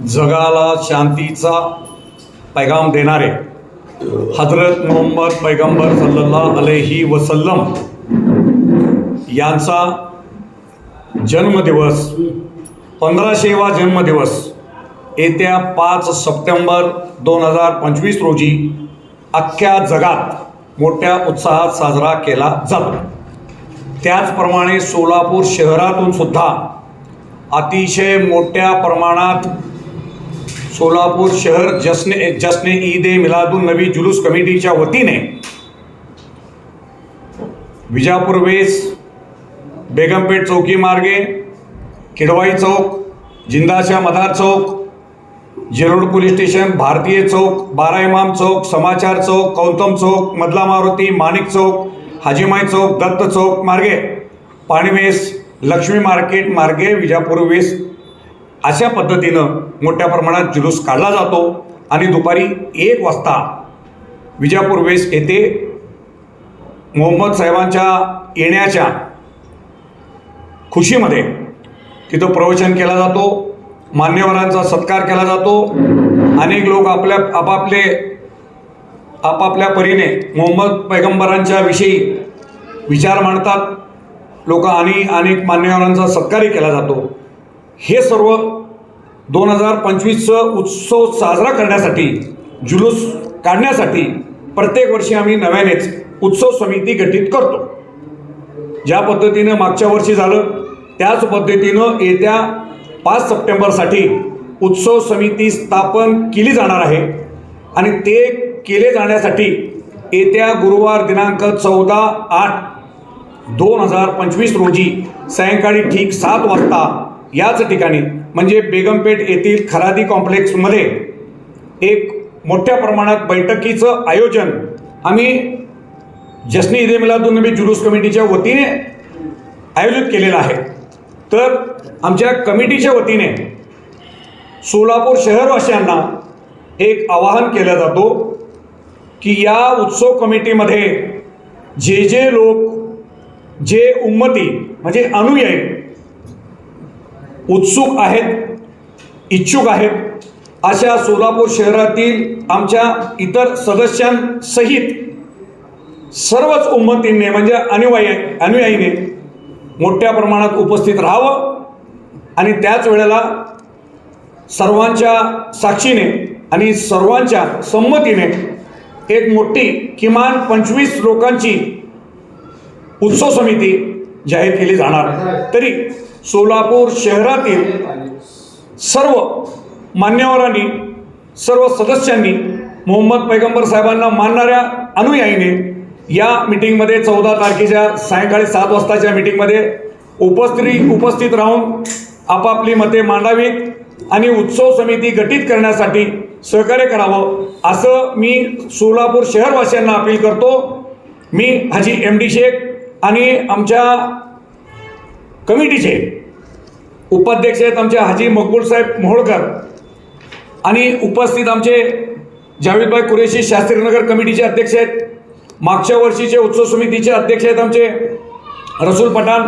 जगाला शांतीचा पैगाम देणारे हजरत मोहम्मद पैगंबर सल्ला अलही वसल्लम यांचा जन्मदिवस पंधराशेवा जन्मदिवस येत्या पाच सप्टेंबर दोन हजार पंचवीस रोजी अख्ख्या जगात मोठ्या उत्साहात साजरा केला जातो. त्याचप्रमाणे सोलापूर शहरातून सुद्धा अतिशय मोठ्या प्रमाणात सोलापूर शहर जसने जसने ईद ए मिलादुन नबी जुलूस कमिटीच्या वतीने विजापूर वेस बेगमपेठ चौकी मार्गे किडवाई चौक जिंदाशा मदार चौक जेरोड पोलीस स्टेशन भारतीय चौक बारा इमाम चौक समाचार चौक कौतम चौक मधला मारुती माणिक चौक हाजीमाई चौक दत्त चौक मार्गे पाणीवेस लक्ष्मी मार्केट मार्गे विजापूर वेस अशा पद्धतीनं मोठ्या प्रमाणात जुलूस काढला जातो आणि दुपारी एक वाजता विजापूर वेस्ट येथे मोहम्मद साहेबांच्या येण्याच्या खुशीमध्ये तिथं प्रवचन केला जातो मान्यवरांचा सत्कार केला जातो. अनेक लोक आपल्या आपापले आपापल्या परीने मोहम्मद पैगंबरांच्या विषयी विचार मांडतात. लोक आणि अनेक मान्यवरांचा सत्कारही केला जातो. हे सर्व दोन हजार पंचवीसचं उत्सव साजरा करण्यासाठी जुलूस काढण्यासाठी प्रत्येक वर्षी आम्ही नव्यानेच उत्सव समिती गठीत करतो. ज्या पद्धतीनं मागच्या वर्षी झालं त्याच पद्धतीनं येत्या पाच सप्टेंबरसाठी उत्सव समिती स्थापन केली जाणार आहे. आणि ते केले जाण्यासाठी येत्या गुरुवार दिनांक चौदा आठ दोन हजार पंचवीस रोजी सायंकाळी ठीक सात वाजता याच ठिकाणी म्हणजे बेगमपेठ येथील खरादी कॉम्प्लेक्समध्ये एक मोठ्या प्रमाणात बैठकीचं आयोजन आम्ही जसनी ईद ए नबी जुलूस कमिटीच्या वतीने आयोजित केलेलं आहे. तर आमच्या कमिटीच्या वतीने सोलापूर शहरवासियांना एक आवाहन केलं जातो की या उत्सव कमिटीमध्ये जे जे लोक जे उन्मती म्हणजे अनुयायी उत्सुक आहेत इच्छुक आहेत. अशा सोलापूर शहरातील आमच्या इतर सदस्यांसहित सर्वच उन्मतींनी म्हणजे अनुयायी अनुयायीने मोठ्या प्रमाणात उपस्थित राहावं आणि त्याच वेळेला सर्वांच्या साक्षीने आणि सर्वांच्या संमतीने एक मोठी किमान पंचवीस लोकांची उत्सव समिती जाहीर केली जाणार. तरी सोलापूर शहरातील सर्व मान्यवरांनी सर्व सदस्यांनी मोहम्मद पैगंबर साहेबांना मानणाऱ्या अनुयायीने या मिटिंगमध्ये चौदा तारखेच्या सायंकाळी सात वाजताच्या मिटिंगमध्ये उपस्थित उपस्थित राहून आपापली मते मांडावीत आणि उत्सव समिती गठीत करण्यासाठी सहकार्य करावं असं मी सोलापूर शहरवासियांना अपील करतो. मी हाजी एम डी शेख आणि आमच्या कमिटीचे उपाध्यक्ष आहेत आमचे हाजी मकबूल साहेब मोहोळकर आणि उपस्थित आमचे जावेदभाई कुरेशी शास्त्रीनगर कमिटीचे अध्यक्ष आहेत. मागच्या वर्षीचे उत्सव समितीचे अध्यक्ष आहेत आमचे रसूल पठाण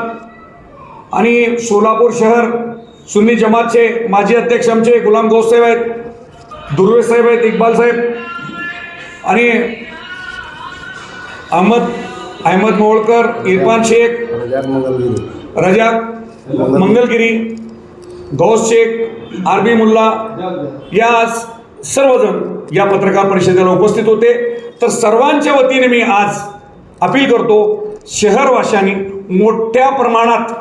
आणि सोलापूर शहर सुन्नी जमातचे माजी अध्यक्ष आमचे गुलाम गौस आहेत दुर्वे साहेब आहेत इक्बाल साहेब आणि अहमद अहमद मोहोळकर इरफान शेख रजाक मंगलगिरी गौस शेख आरबी मुल्ला या सर्वजण या पत्रकार परिषदेला उपस्थित होते. तर सर्वांच्या वतीने मी आज अपील करतो शहरवाशांनी मोठ्या प्रमाणात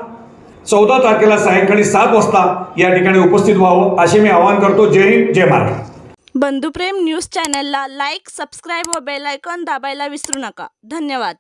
चौदा तारखेला सायंकाळी सात वाजता या ठिकाणी उपस्थित व्हावं असे मी आवाहन करतो. जय हिंद जय महाराष्ट्र. बंधुप्रेम न्यूज चॅनलला लाईक सबस्क्राईब व बेल आयकॉन दाबायला विसरू नका. धन्यवाद.